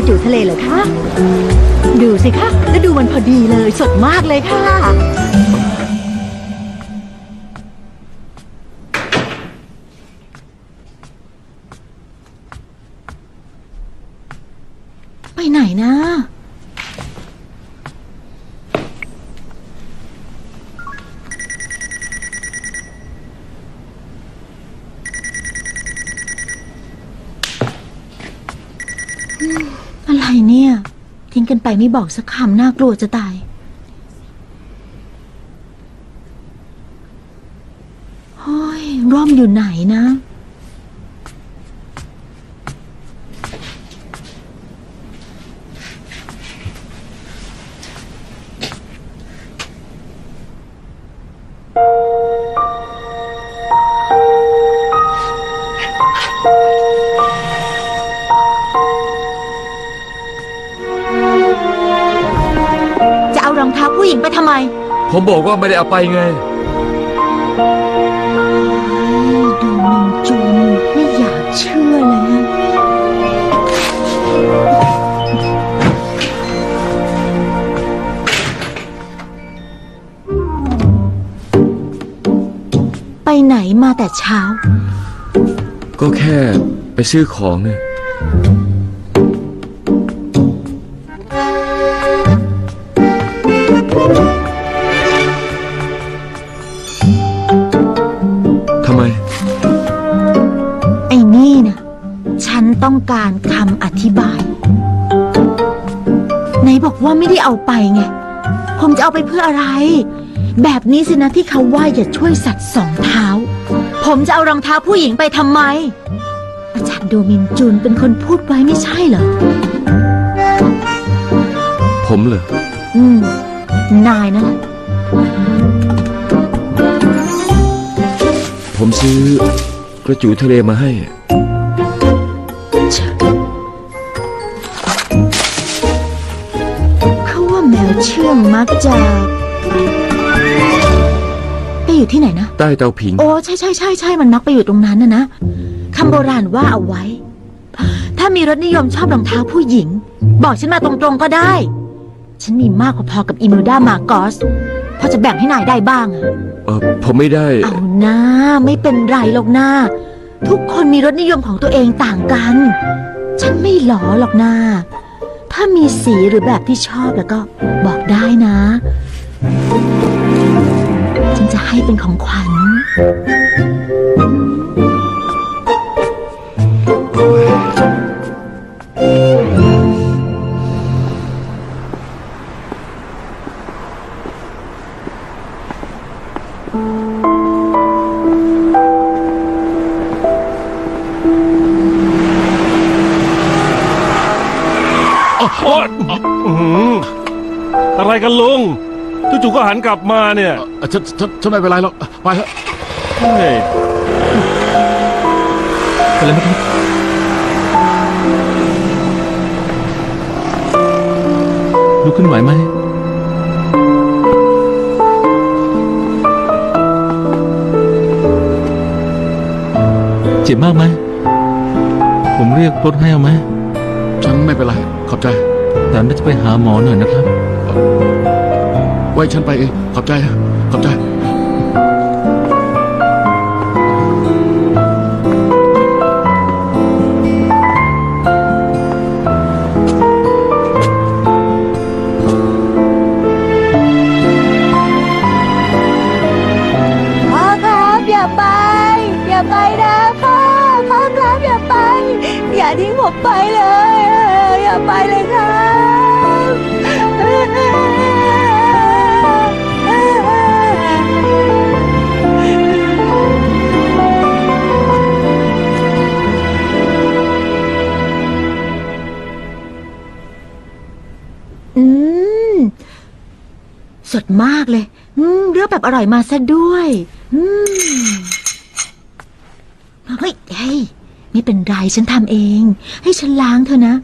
จะซื้อกระจูทะเลเหรอคะ ดูสิคะ แล้วดูมันพอดีเลย สดมากเลยค่ะ กันไปไม่บอกสักคำน่ากลัวจะตายโฮ้ยร่มอยู่ไหนนะ ผู้หญิงไปทำไม ผมบอกว่าไม่ได้เอาไปไง ดูมินจุนไม่อยากเชื่อเลยไปไหนมาแต่เช้า ก็แค่ไปซื้อของเนี่ย บอกว่าไม่ได้เอาไปไง ผมจะเอาไปเพื่ออะไร แบบนี้สินะที่เขาว่าอย่าช่วยสัตว์สองเท้า ผมจะเอารองเท้าผู้หญิงไปทำไม อาจารย์โดมินจุนเป็นคนพูดไว้ไม่ใช่เหรอ ผมเหรอ อืม นายนั่นแหละ ผมซื้อกระจูทะเลมาให้ มักจะไปอยู่ที่ไหนนะ ใต้เตาผิง โอ้ใช่ใช่ใช่ใช่มันมักไปอยู่ตรงนั้นนะนะคำโบราณว่าเอาไว้ ถ้ามีรสนิยมชอบรองเท้าผู้หญิง บอกฉันมาตรงๆก็ได้ ฉันมีมากพอๆกับอิมิลดามากอสพอจะแบ่งให้นายได้บ้างอะเออผมไม่ได้ เอาหน้าไม่เป็นไรหรอกนะทุกคนมีรสนิยมของตัวเองต่างกัน ฉันไม่หลอหรอกนะ ถ้ามีสีหรือแบบที่ชอบแล้วก็บอกได้นะ ฉันจะให้เป็นของขวัญ อื้อหืออะไรกันลุงจู่ๆก็หันกลับมาเนี่ยอะฉันฉันฉันไม่เป็นไรหรอกไปเถอะเฮ้ยเป็นไรไหมครับลุกขึ้นไหวไหมเจ็บมากไหมผมเรียกรถให้เอาไหมฉันไม่เป็นไรขอบใจ แต่น่าจะไปหาหมอหน่อยนะครับ ไว้ฉันไปเอง ขอบใจ ขอบใจ อืม สดมากเลย อืมเลือกแบบอร่อยมาซะด้วย อืม เฮ้ยเฮ้ยไม่เป็นไรฉันทำเอง ให้ฉันล้างเธอนะ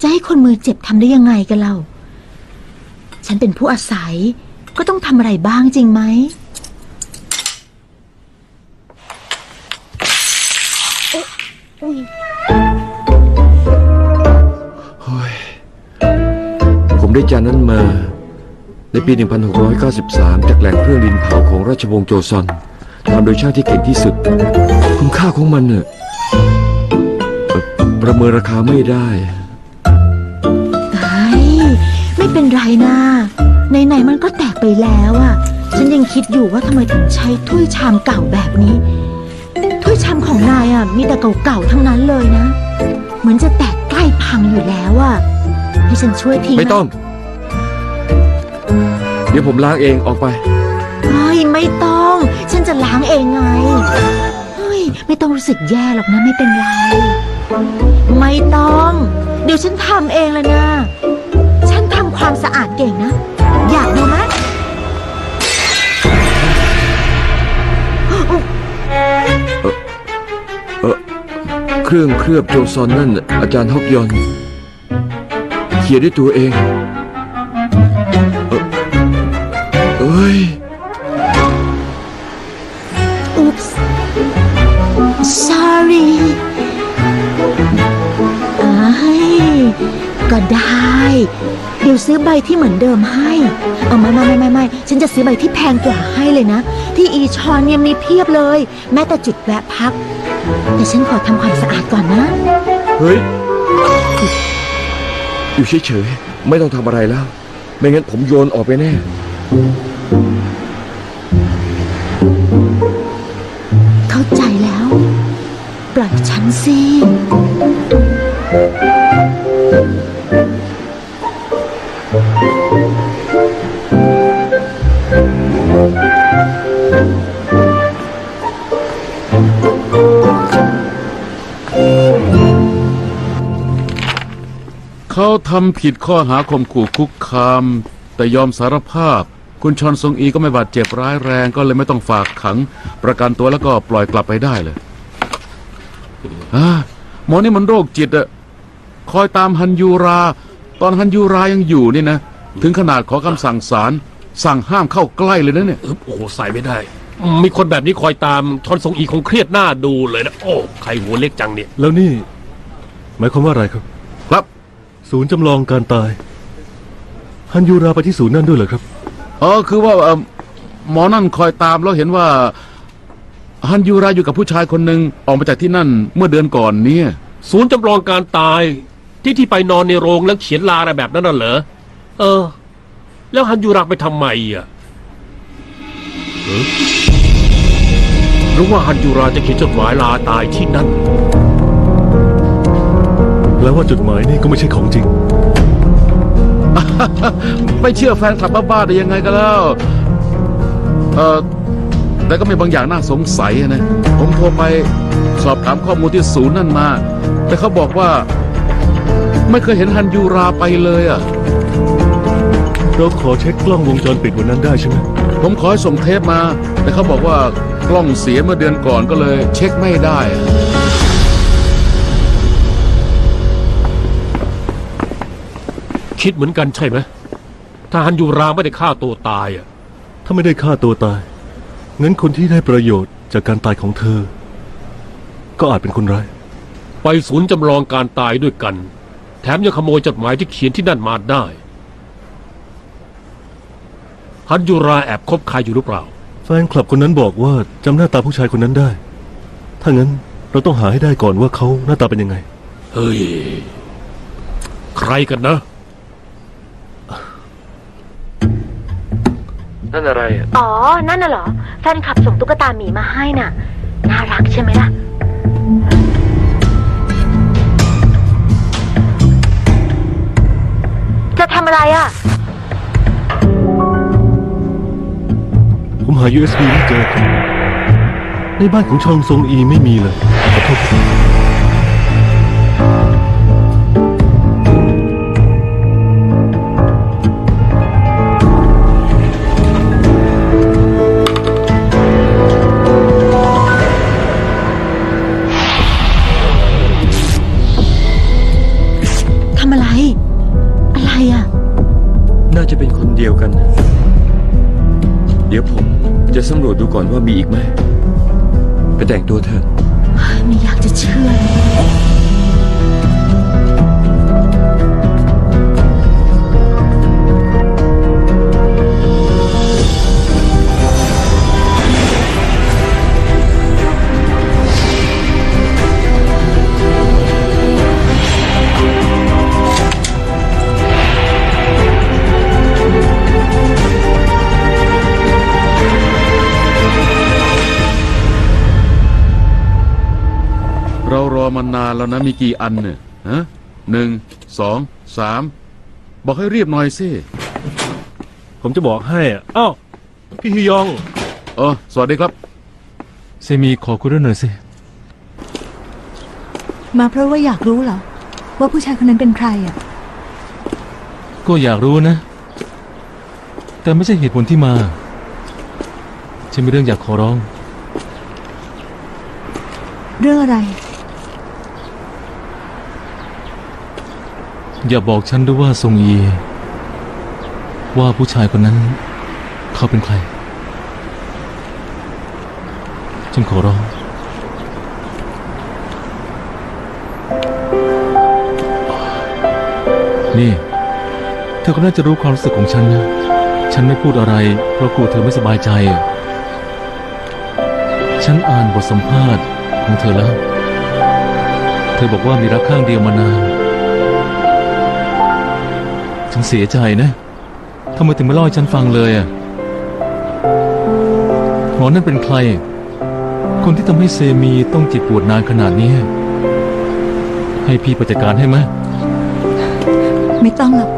จะให้คนมือเจ็บทำได้ยังไงกันเรา ฉันเป็นผู้อาศัย ก็ต้องทำอะไรบ้างจริงไหม ผมได้จานนั้นมา ในปี 1693 จากแหล่งเครื่องดินเผาของราชวงศ์โจซอนทำโดยช่างที่เก่งที่สุด คุณค่าของมันเน่ะเอ่อประเมินราคาไม่ได้เฮ้ยไม่เป็นไรนะไหนๆมันก็แตกไปแล้วอะฉันยังคิดอยู่ว่าทำไมถึงใช้ถ้วยชามเก่าแบบนี้ ถ้วยชามของนายอะมีแต่เก่าๆทั้งนั้นเลยนะ เหมือนจะแตกใกล้พังอยู่แล้วอะให้ฉันช่วยทีนะไม่ต้องเดี๋ยวผมล้างเองออกไป เฮ้ยไม่ต้อง ฉันจะล้างเองไงเฮ้ยไม่ต้องรู้สึกแย่หรอกนะไม่เป็นไร ไม่ต้อง เดี๋ยวฉันทำเองเลยนะ ฉันทำความสะอาดเก่งนะ อยากดูไหมเครื่องเคลือบโจซอนนั่นน่ะอาจารย์ฮอกยอน เขียนด้วยตัวเอง อใบที่เหมือนเดิมให้ เอาไม่ไม่ไม่ไม่ไม่ฉันจะซื้อใบที่แพงกว่าให้เลยนะ ที่อีชอนเนี่ยมีเพียบเลย แม้แต่จุดแวะพัก แต่ฉันขอทำความสะอาดก่อนนะ เฮ้ย อยู่เฉยๆ ไม่ต้องทำอะไรแล้ว ไม่งั้นผมโยนออกไปแน่ำผิดข้อหาข่มขู่คุกคาม แต่ยอมสารภาพ คุณชอนซงอีก็ไม่บาดเจ็บร้ายแรงก็เลยไม่ต้องฝากขัง ประกันตัวแล้วก็ปล่อยกลับไปได้เลยอาหมอนี่มันโรคจิตอะคอยตามฮันยูรา ตอนฮันยูรายังอยู่นี่นะ ถึงขนาดขอคำสั่งศาลสั่งห้ามเข้าใกล้เลยนะเนี่ยอึ๊บโอ้โหใส่ไม่ได้อืมมีคนแบบนี้คอยตามทอนทรงอีคงเครียดหน้าดูเลยนะ โอ้ ใครหัวเล็กจังเนี่ย แล้วนี่ หมายความว่าอะไรครับครับ ศูนย์จำลองการตาย ฮันยูราไปที่ศูนย์นั่นด้วยเหรอครับ อ๋อคือว่าเอ่อหมอนั่นคอยตามแล้วเห็นว่า ฮันยูราอยู่กับผู้ชายคนหนึ่งออกมาจากที่นั่นเมื่อเดือนก่อนเนี่ยศูนย์จำลองการตาย ที่ที่ไปนอนในโรงแล้วเขียนลาอะไรแบบนั้นน่ะเหรอ เออ แล้วฮันยูรักไปทำไมอะเอ๊ะหรือว่าฮันยูราจะเขียนจดหมายลาตายที่นั่น แล้วว่าจดหมายนี่ก็ไม่ใช่ของจริง ไม่เชื่อแฟนคลับบ้าๆได้ยังไงกันแล้ว เออแต่ก็มีบางอย่างน่าสงสัยนะ ผมโทรไปสอบถามข้อมูลที่ศูนย์นั่นมา แต่เขาบอกว่า ไม่เคยเห็นฮันยูราไปเลยอะ เราขอเช็คกล้องวงจรปิดวันนั้นได้ใช่ไหมผมขอให้ส่งเทปมา แต่เขาบอกว่ากล้องเสียเมื่อเดือนก่อนก็เลย เช็คไม่ได้อะ คิดเหมือนกันใช่ไหมถ้าฮันยูราไม่ได้ฆ่าตัวตายอะ ถ้าไม่ได้ฆ่าตัวตาย งั้นคนที่ได้ประโยชน์จากการตายของเธอ ก็อาจเป็นคนร้าย ไปศูนย์จำลองการตายด้วยกัน แถมยังขโมยจดหมายที่เขียนที่นั่นมาได้ฮันยูราแอบคบใครอยู่หรือเปล่า แฟนคลับคนนั้นบอกว่าจำหน้าตาผู้ชายคนนั้นได้ ถ้างั้นเราต้องหาให้ได้ก่อนว่าเขาหน้าตาเป็นยังไง เฮ้ย ใครกันนะ นั่นอะไรอะ อ๋อ นั่นน่ะเหรอ แฟนคลับส่งตุ๊กตาหมีมาให้น่ะ น่ารักใช่ไหมล่ะ จะทำอะไรอะ ผมหา USB ไม่เจอครับในบ้านของชองซงอีไม่มีเลยขอโทษครับ จะเป็นคนเดียวกัน เดี๋ยวผมจะสำรวจดูก่อนว่ามีอีกไหม ไปแต่งตัวเถอะ ไม่อยากจะเชื่อเลย มานานแล้วนะมีกี่อันเนี่ยฮะหนึ่งสองสามบอกให้รีบหน่อยสิผมจะบอกให้อะอ้าวพี่ฮิยอง เออสวัสดีครับ เซมีขอคุยด้วยหน่อยสิ มาเพราะว่าอยากรู้เหรอ ว่าผู้ชายคนนั้นเป็นใครอะ ก็อยากรู้นะ แต่ไม่ใช่เหตุผลที่มา ฉันมีเรื่องอยากขอร้อง เรื่องอะไร อย่าบอกฉันด้วยว่าทรงอีว่าผู้ชายคนนั้น เขาเป็นใคร ฉันขอร้อง นี่ เธอก็น่าจะรู้ความรู้สึกของฉันนะ ฉันไม่พูดอะไร เพราะกลัวเธอไม่สบายใจ ฉันอ่านบทสัมภาษณ์ของเธอแล้ว เธอบอกว่ามีรักข้างเดียวมานาน ฉันเสียใจนะทำไมถึงไม่เล่าให้ฉันฟังเลยอะหมอนั่นเป็นใคร คนที่ทำให้เซมีต้องเจ็บปวดนานขนาดนี้ ให้พี่ไปจัดการให้ไหมไม่ต้องหรอก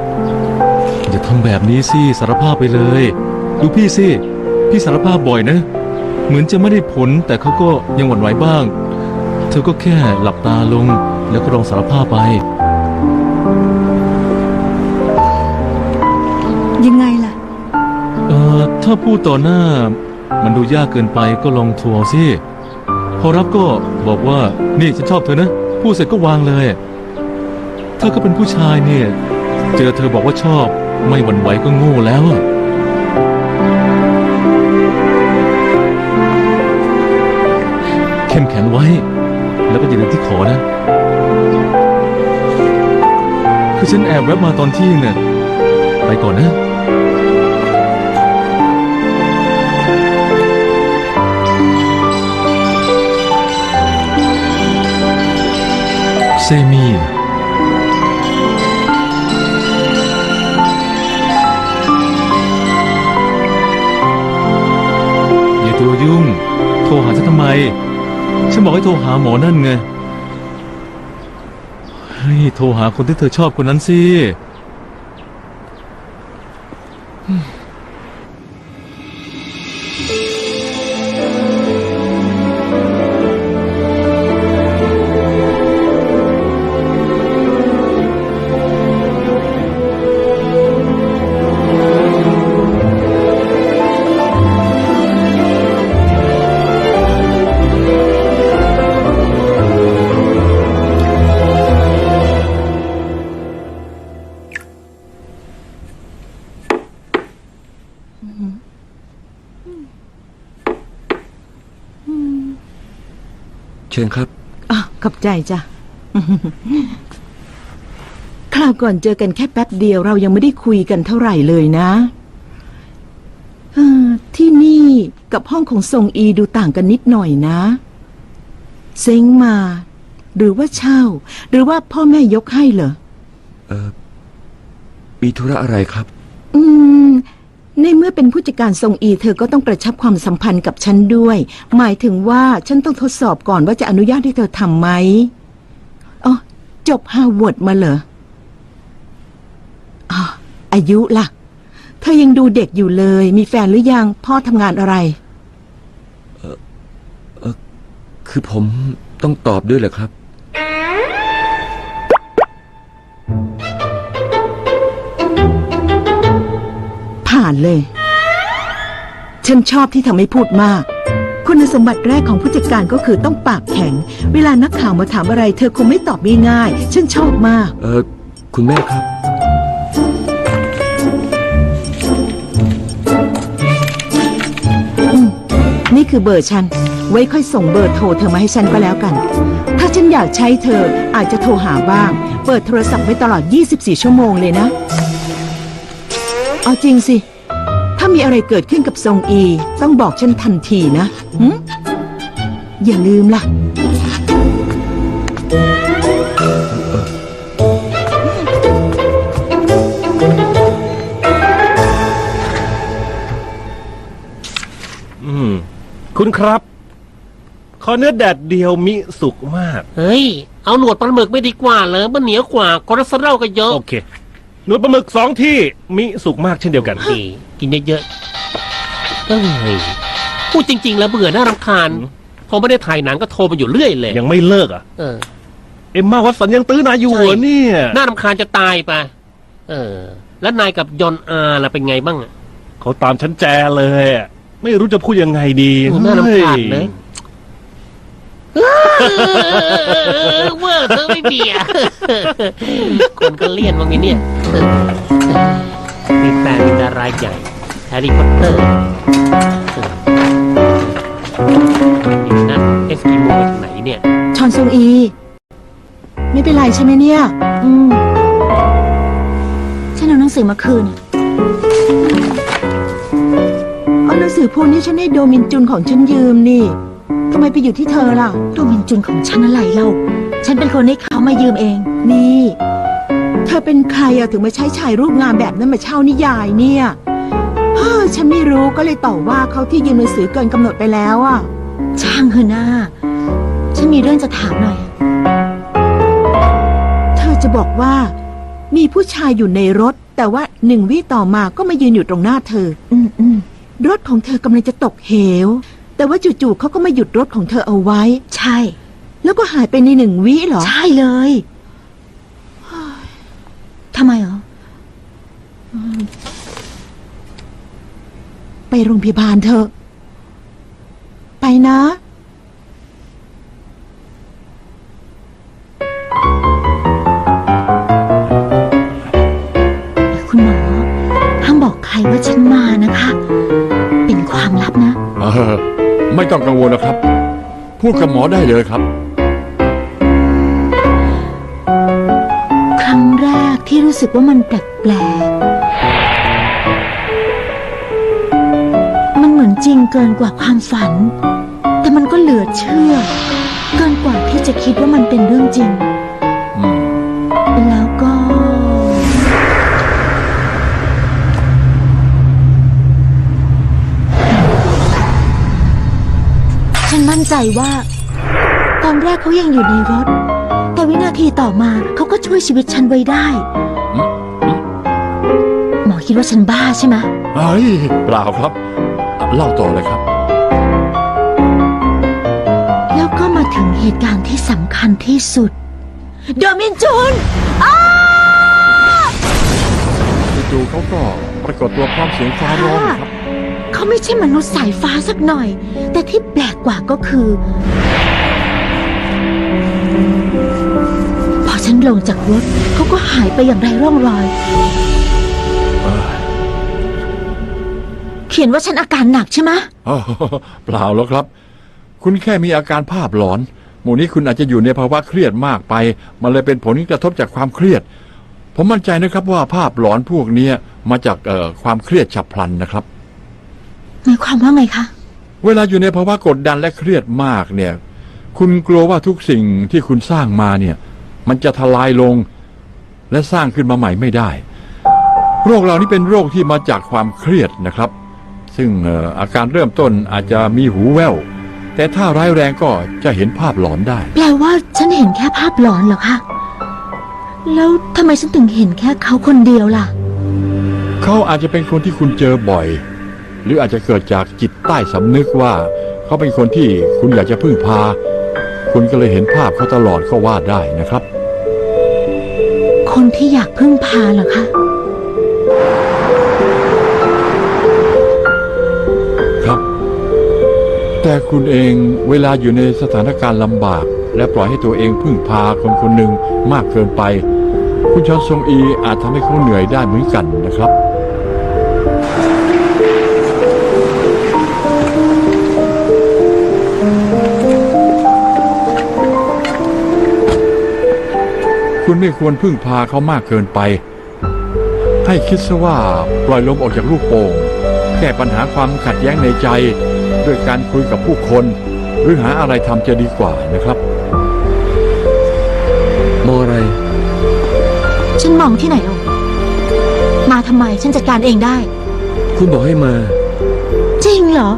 อย่าทำแบบนี้สิสารภาพไปเลย ดูพี่สิ พี่สารภาพบ่อยนะ เหมือนจะไม่ได้ผลแต่เขาก็ยังหวั่นไหวบ้าง เธอก็แค่หลับตาลงแล้วก็ลองสารภาพไป อถ้าพูดต่อหน้า มันดูยากเกินไปก็ลองทัวร์สิพอรับก็บอกว่านี่ฉันชอบเธอนะ พูดเสร็จก็วางเลยเธอก็เป็นผู้ชายเนี่ย เจอเธอบอกว่าชอบ ไม่หวั่นไหวก็โง่แล้วเข้มแข็งไว้ แล้วก็อย่าลืมที่ขอนะ คือฉันแอบแวบมาตอนที่เนี่ยไปก่อนนะ เซมีอย่าตัวยุ่ง โทรหาฉันทำไม ฉันบอกให้โทรหาหมอนั่นไง เฮ้ย โทรหาคนที่เธอชอบคนนั้นสิ ชิญครับอะขอบใจจ้ะ คราวก่อนเจอกันแค่แป๊บเดียวเรายังไม่ได้คุยกันเท่าไหร่เลยนะเออที่นี่กับห้องของทรงอีดูต่างกันนิดหน่อยนะ เซ้งมา หรือว่าเช่า หรือว่าพ่อแม่ยกให้เหรอ เออมีธุระอะไรครับ อืม ในเมื่อเป็นผู้จัดการทรงอีเธอก็ต้องกระชับความสัมพันธ์กับฉันด้วย หมายถึงว่าฉันต้องทดสอบก่อนว่าจะอนุญาตให้เธอทำไหมอ๋อจบฮาร์วาร์ดมาเหรออ๋ออายุล่ะ เธอยังดูเด็กอยู่เลย มีแฟนหรือยัง พ่อทำงานอะไร คือผมต้องตอบด้วยเหรอครับานเลย ฉันชอบที่ทำให้พูดมาก คุณสมบัติแรกของผู้จัดการก็คือต้องปากแข็ง เวลานักข่าวมาถามอะไร เธอคงไม่ตอบง่ายๆฉันชอบมาก เออคุณแม่ครับ นี่คือเบอร์ฉัน ไว้ค่อยส่งเบอร์โทรเธอมาให้ฉันก็แล้วกัน ถ้าฉันอยากใช้เธออาจจะโทรหาบ้าง เปิดโทรศัพท์ไว้ตลอด 24 ชั่วโมงเลยนะ เอาจริงสิถ้า มีอะไรเกิดขึ้นกับทรงอี ต้องบอกฉันทันทีนะหึอย่าลืมล่ะ อืม คุณครับ ขอเนื้อแดดเดียวมิสุกมาก เฮ้ย เอาหนวดปลาหมึกไม่ดีกว่าเหรอมันเหนียวกว่าคอเลสเตอรอลก็เยอะ โอเค หนวดปลาหมึกสองที่มิสุกมากเช่นเดียวกันดีกินเยอะๆเอ้ยพูดจริง ๆ แล้วเบื่อน่ารำคาญอืมพอไม่ได้ถ่ายหนังก็โทรมาอยู่เรื่อยเลยยังไม่เลิกอะ เออ เอ็มมาวัตสันยังตื้อนายอยู่เหรอเนี่ยน่ารำคาญจะตายไป เออ แล้วนายกับยอนอาล่ะเป็นไงบ้างอะเขาตามฉันแจเลยอะไม่รู้จะพูดยังไงดีโอ้น่ารำคาญเฮ้นะย เวอร์เธอไม่เบียคนก็เลี่ยนว่าไงเนี่ยมีแฟนเป็นดาราใหญ่แฮร์รี่พอตเตอร์นี่นั่นเอสกิโมมาจากไหนเนี่ยชอนซงอี ไม่เป็นไรใช่ไหมเนี่ย อืม ฉันเอาหนังสือมาคืน เอาหนังสือพวกนี้ฉันให้โดมินจุนของฉันยืมนี่ ทำไมไปอยู่ที่เธอล่ะโดมินจุนของฉันอะไรเล่า ฉันเป็นคนให้เขามายืมเอง นี่ เธอเป็นใครอะถึงมาใช้ชายรูปงามแบบนั้นมาเช่านิยายเนี่ยเฮ้อฉันไม่รู้ก็เลยต่อว่าเขาที่ยืมหนังสือเกินกำหนดไปแล้วอะช่างเถอะนะฉันมีเรื่องจะถามหน่อย เธอจะบอกว่า มีผู้ชายอยู่ในรถ แต่ว่าหนึ่งวิต่อมาก็มายืนอยู่ตรงหน้าเธอ อืมอืมรถของเธอกำลังจะตกเหว แต่ว่าจู่ๆเขาก็มาหยุดรถของเธอเอาไว้ ใช่ แล้วก็หายไปในหนึ่งวิเหรอ ใช่เลยทำไมเหรอ ไปโรงพยาบาลเถอะ ไปนะ ไม่ต้องกังวลนะครับ พูดกับหมอได้เลยครับ ครั้งแรกที่รู้สึกว่ามันแปลกๆ มันเหมือนจริงเกินกว่าความฝัน แต่มันก็เหลือเชื่อ เกินกว่าที่จะคิดว่ามันเป็นเรื่องจริง ว่า ตอนแรกเขายังอยู่ในรถ แต่วินาทีต่อมาเขาก็ช่วยชีวิตฉันไว้ได้ หมอคิดว่าฉันบ้าใช่ไหมเฮ้ยเปล่าครับ เล่าต่อเลยครับ แล้วก็มาถึงเหตุการณ์ที่สำคัญที่สุด โดมินจูนจู่ๆเขาก็ปรากฏตัวพร้อมเสียงฟ้าร้องครับ เขาไม่ใช่มนุษย์สายฟ้าสักหน่อย แต่ที่แปลกกว่าก็คือ พอฉันลงจากรถเขาก็หายไปอย่างไรร่องรอย เขียนว่าฉันอาการหนักใช่ไหมเปล่าแล้วครับ คุณแค่มีอาการภาพหลอน หมู่นี้คุณอาจจะอยู่ในภาวะเครียดมากไป มันเลยเป็นผลกระทบจากความเครียด ผมมั่นใจนะครับว่าภาพหลอนพวกเนี้ยมาจากเอ่อความเครียดฉับพลันนะครับ หมายความว่าไงคะ เวลาอยู่ในภาวะกดดันและเครียดมากเนี่ย คุณกลัวว่าทุกสิ่งที่คุณสร้างมาเนี่ย มันจะทลายลง และสร้างขึ้นมาใหม่ไม่ได้ โรคเหล่านี้เป็นโรคที่มาจากความเครียดนะครับ ซึ่งเอ่ออาการเริ่มต้นอาจจะมีหูแว่วแต่ถ้าร้ายแรงก็จะเห็นภาพหลอนได้ แปลว่าฉันเห็นแค่ภาพหลอนเหรอคะ แล้วทำไมฉันถึงเห็นแค่เขาคนเดียวล่ะ เขาอาจจะเป็นคนที่คุณเจอบ่อยห รืออาจจะเกิดจากจิตใต้สำนึกว่า เขาเป็นคนที่คุณอยากจะพึ่งพา คุณก็เลยเห็นภาพเขาตลอดก็ว่าได้นะครับ คนที่อยากพึ่งพาเหรอคะครับ แต่คุณเองเวลาอยู่ในสถานการณ์ลำบาก และปล่อยให้ตัวเองพึ่งพาคนคนหนึ่งมากเกินไป คุณชอนซงอีอาจทำให้เขาเหนื่อยได้เหมือนกันนะครับ คุณไม่ควรพึ่งพาเขามากเกินไป ให้คิดซะว่าปล่อยลมออกจากลูกโป่งแก้ปัญหาความขัดแย้งในใจ ด้วยการคุยกับผู้คน หรือหาอะไรทำจะดีกว่านะครับ มองอะไร ฉันมองที่ไหนเอามาทำไมฉันจัดการเองได้ คุณบอกให้มา จริงเหรอ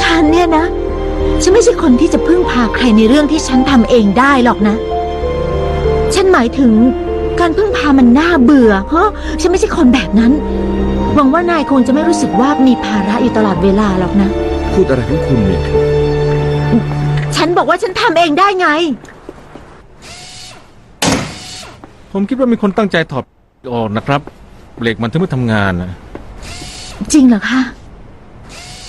ฉันเนี่ยนะ ฉันไม่ใช่คนที่จะพึ่งพาใครในเรื่องที่ฉันทำเองได้หรอกนะ ฉันหมายถึงการพึ่งพามันน่าเบื่อฮะฉันไม่ใช่คนแบบนั้น หวังว่านายคงจะไม่รู้สึกว่ามีภาระอยู่ตลอดเวลาหรอกนะ พูดอะไรของคุณเนี่ยฉันบอกว่าฉันทำเองได้ไง ผมคิดว่ามีคนตั้งใจถอดออกนะครับเบรกมันถึงไม่ทำงานนะจริงเหรอคะ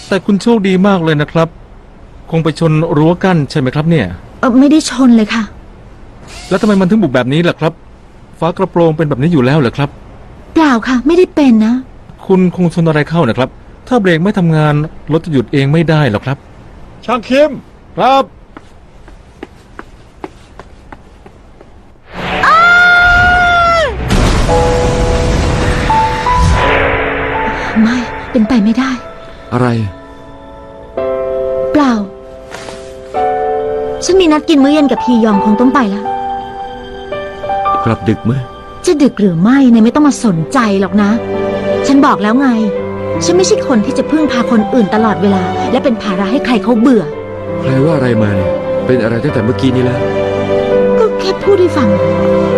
แต่คุณโชคดีมากเลยนะครับ คงไปชนรั้วกั้นใช่ไหมครับเนี่ย เออไม่ได้ชนเลยค่ะ แล้วทำไมมันถึงบุบแบบนี้ล่ะครับ ฟ้ากระโปรงเป็นแบบนี้อยู่แล้วเหรอครับ เปล่าค่ะ ไม่ได้เป็นนะ คุณคงชนอะไรเข้านะครับ ถ้าเบรกไม่ทำงานรถจะหยุดเองไม่ได้หรอกครับ ช่างคิมครับ ไม่เป็นไปไม่ได้ อะไร เปล่า ฉันมีนัดกินมื้อเย็นกับพียองคงต้องไปแล้ว กลับดึกมั้ยจะดึกหรือไม่เนี่ยไม่ต้องมาสนใจหรอกนะ ฉันบอกแล้วไง ฉันไม่ใช่คนที่จะพึ่งพาคนอื่นตลอดเวลา และเป็นภาระให้ใครเขาเบื่อ ใครว่าอะไรมาเนี่ยเป็นอะไรตั้งแต่เมื่อกี้นี้แล้ว ก็แค่พูดให้ฟังผ